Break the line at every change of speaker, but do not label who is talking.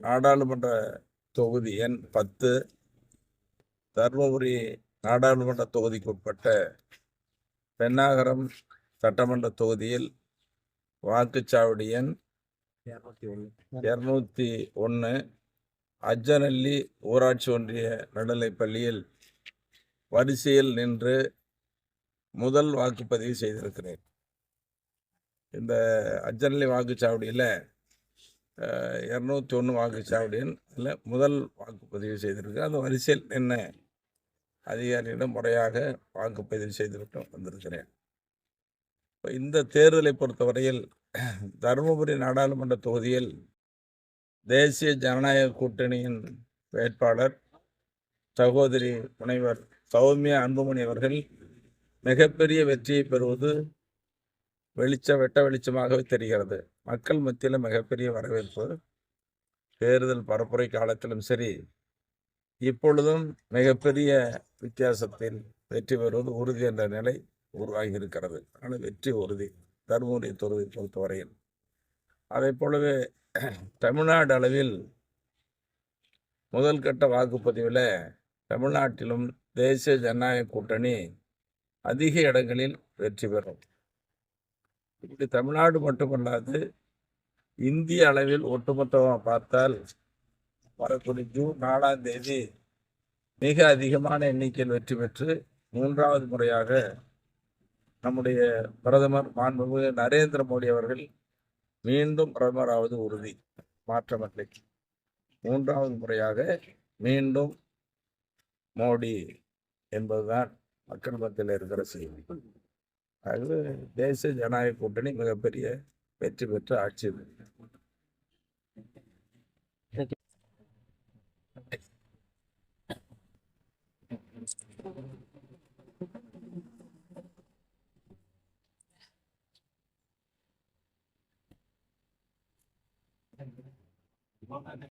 நாடாளுமன்ற தொகுதி எண் பத்து. தர்மபுரி நாடாளுமன்ற தொகுதிக்குட்பட்ட பெண்ணாகரம் சட்டமன்ற தொகுதியில் வாக்குச்சாவடி எண் இருநூத்தி ஒன்று அஜநல்லி ஊராட்சி ஒன்றிய நடுநிலைப்பள்ளியில் வரிசையில் நின்று முதல் வாக்குப்பதிவு செய்திருக்கிறேன். இந்த அஜ்ஜனல்லி வாக்குச்சாவடியில் இரநூத்தி ஒன்று வாக்குச்சாவடியில் இல்லை முதல் வாக்குப்பதிவு செய்திருக்கேன் அந்த வரிசையில் என்ன அதிகாரியிடம் முறையாக வாக்குப்பதிவு செய்துவிட்டு வந்திருக்கிறேன். இப்போ இந்த தேர்தலை பொறுத்தவரையில் தருமபுரி நாடாளுமன்ற தொகுதியில் தேசிய ஜனநாயக கூட்டணியின் வேட்பாளர் சகோதரி முனைவர் சௌமியா அன்புமணி அவர்கள் மிகப்பெரிய வெற்றியை பெறுவது வெளிச்ச வெட்ட வெளிச்சமாகவே தெரிகிறது. மக்கள் மத்தியில் மிகப்பெரிய வரவேற்பு. தேர்தல் பரப்புரை காலத்திலும் சரி இப்பொழுதும் மிகப்பெரிய வித்தியாசத்தில் வெற்றி பெறுவது உறுதி என்ற நிலை உருவாகி இருக்கிறது ஆனால் வெற்றி உறுதி தருமபுரி தொகுதியை பொறுத்தவரையில். அதை போலவே தமிழ்நாடு அளவில் முதல் கட்ட வாக்குப்பதிவில் தமிழ்நாட்டிலும் தேசிய ஜனநாயக கூட்டணி அதிக இடங்களில் வெற்றி பெறும். இப்படி தமிழ்நாடு மட்டுமல்லாது இந்திய அளவில் ஒட்டுமொத்தமாக பார்த்தால் வரக்கூடிய ஜூன் நாலாம் தேதி மிக அதிகமான எண்ணிக்கையில் வெற்றி பெற்று மூன்றாவது முறையாக நம்முடைய பிரதமர் மாண்புமிகு நரேந்திர மோடி அவர்கள் மீண்டும் பிரதமராவது உறுதி மாற்றமில்லை மூன்றாவது முறையாக மீண்டும் மோடி என்பதுதான் மக்கள் மத்தியில் இருக்கிற செய்தி. ஆகவே தேசிய ஜனநாயக கூட்டணி மிகப்பெரிய வெற்றி பெற்ற ஆட்சி இது.